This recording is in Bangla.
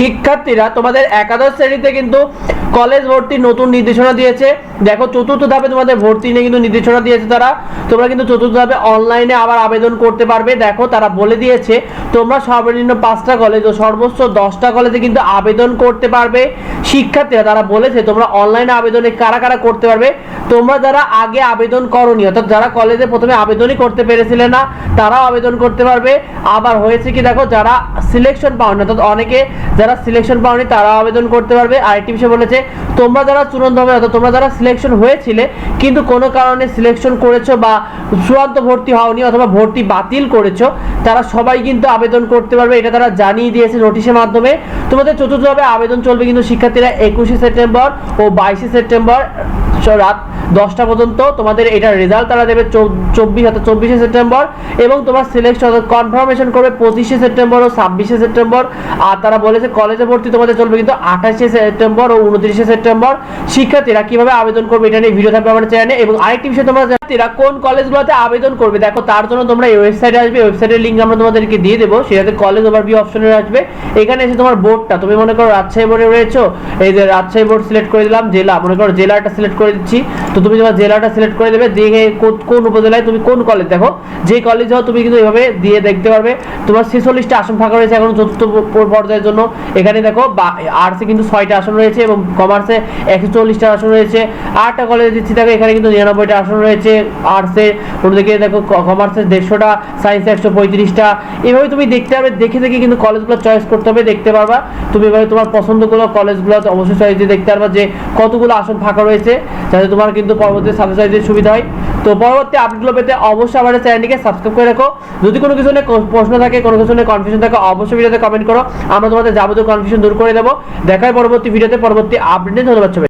শিক্ষার্থীরা তোমাদের একাদশ শ্রেণীতে কিন্তু কলেজ ভর্তির নতুন নির্দেশনা দিয়েছে। দেখো, চতুর্থ ধাপে তোমাদের ভর্তি নিয়ে কিন্তু নির্দেশনা দিয়েছে তারা। তোমরা কিন্তু চতুর্থ ধাপে অনলাইনে আবার আবেদন করতে পারবে। দেখো, তারা বলে দিয়েছে, তোমরা সর্বনিম্ন পাঁচটা কলেজ ও সর্বোচ্চ দশটা কলেজে কিন্তু আবেদন করতে পারবে। শিক্ষার্থীরা তারা বলেছে, তোমরা অনলাইনে আবেদনে কারা কারা করতে পারবে? তোমরা যারা আগে আবেদন করনি, অর্থাৎ যারা কলেজে প্রথমে আবেদনই করতে পেরেছিলে না, তারাও আবেদন করতে পারবে। আবার হয়েছে কি দেখো, যারা সিলেকশন পাওনি, অর্থাৎ অনেকে যারা সিলেকশন পাওনি, তারাও আবেদন করতে পারবে। আরেকটি বিষয় বলেছে তোমরা যারা চূড়ান্ত হবে, অর্থাৎ তোমরা যারা সিলেকশন হয়েছিলে, কিন্তু কোনো কারণে সিলেকশন করেছ বা চূড়ান্ত ভর্তি হওনি অথবা ভর্তি বাতিল করেছ, তারা সবাই কিন্তু আবেদন করতে পারবে। এটা তারা জানিয়ে দিয়েছে নোটিশের মাধ্যমে। তোমাদের চতুর্থভাবে আবেদন চলবে কিন্তু শিক্ষার্থীরা একুশে সেপ্টেম্বর ও বাইশে সেপ্টেম্বর। রাত দশটা পর্যন্ত তোমাদের এটার রেজাল্ট তারা দেবে চব্বিশ অর্থাৎ চব্বিশে সেপ্টেম্বর এবং তোমার সিলেকশন অর্থাৎ কনফার্মেশন করবে পঁচিশে সেপ্টেম্বর ও ছাব্বিশে সেপ্টেম্বর। আর তারা বলেছে কলেজে ভর্তি তোমাদের চলবে কিন্তু আঠাশে সেপ্টেম্বর ও উনত্রিশে সেপ্টেম্বর। শিক্ষার্থীরা কীভাবে আবেদন করবে এটা নিয়ে ভিডিও থাকবে আমাদের চ্যানেলে এবং আরেকটি বিষয় তোমরা শিক্ষার্থীরা কোন কলেজগুলোতে আবেদন করবে? দেখো, তার জন্য তোমরা এই ওয়েবসাইটে আসবে ওয়েবসাইটের লিঙ্ক আমরা তোমাদেরকে দিয়ে দেবো। সেটাতে কলেজ ওভারভিউ অপশনে আসবে। এখানে এসে তোমার বোর্ডটা তুমি মনে করো রাজশাহী বোর্ডে রয়েছো, এই যে রাজশাহী বোর্ড সিলেক্ট করে দিলাম, জেলা, মনে করো জেলাটা সিলেক্ট করে দিচ্ছি। তো তুমি তোমার জেলাটা সিলেক্ট করে দেবে, দিয়ে কোন উপজেলায় তুমি কোন কলেজ দেখো। যে কলেজ হও তুমি কিন্তু এভাবে দিয়ে দেখতে পারবে। তোমার ছেচল্লিশটা আসন ফাঁকা রয়েছে এখন চতুর্থ পর্যায়ের জন্য। এখানে দেখো আর্টসে কিন্তু ছয়টা আসন রয়েছে এবং কমার্সে একশো চল্লিশটা আসন রয়েছে। আটটা কলেজে দিচ্ছি দেখো এখানে কিন্তু নিরানব্বইটা আসন রয়েছে। আর্টসে অন্যদিকে দেখো কমার্সে দেড়শোটা সায়েন্সে একশো পঁয়ত্রিশটা। এভাবে তুমি দেখতে পারবে, দেখে দেখে কিন্তু কলেজগুলো চয়েস করতে হবে, দেখতে পারবা। তুমি এভাবে তোমার পছন্দগুলো কলেজগুলো অবশ্যই চয়েস দিয়ে দেখতে পারবা যে কতগুলো আসন ফাঁকা রয়েছে। যাতে তোমার কিন্তু পরবর্তী সাবজেক্ট সুবিধা হয়। তো পরবর্তী আপডেটগুলো পেতে অবশ্যই আমাদের চ্যানেলটিকে সাবস্ক্রাইব করে রাখো। যদি কোনো কিছু নিয়ে প্রশ্ন থাকে, কোনো কিছু নিয়ে কনফিউশন থাকে, অবশ্যই ভিডিওতে কমেন্ট করো। আমরা তোমাদের যাবতীয় কনফিউশন দূর করে দেবো। দেখায় পরবর্তী ভিডিওতে পরবর্তী আপডেট ধন্যবাদ।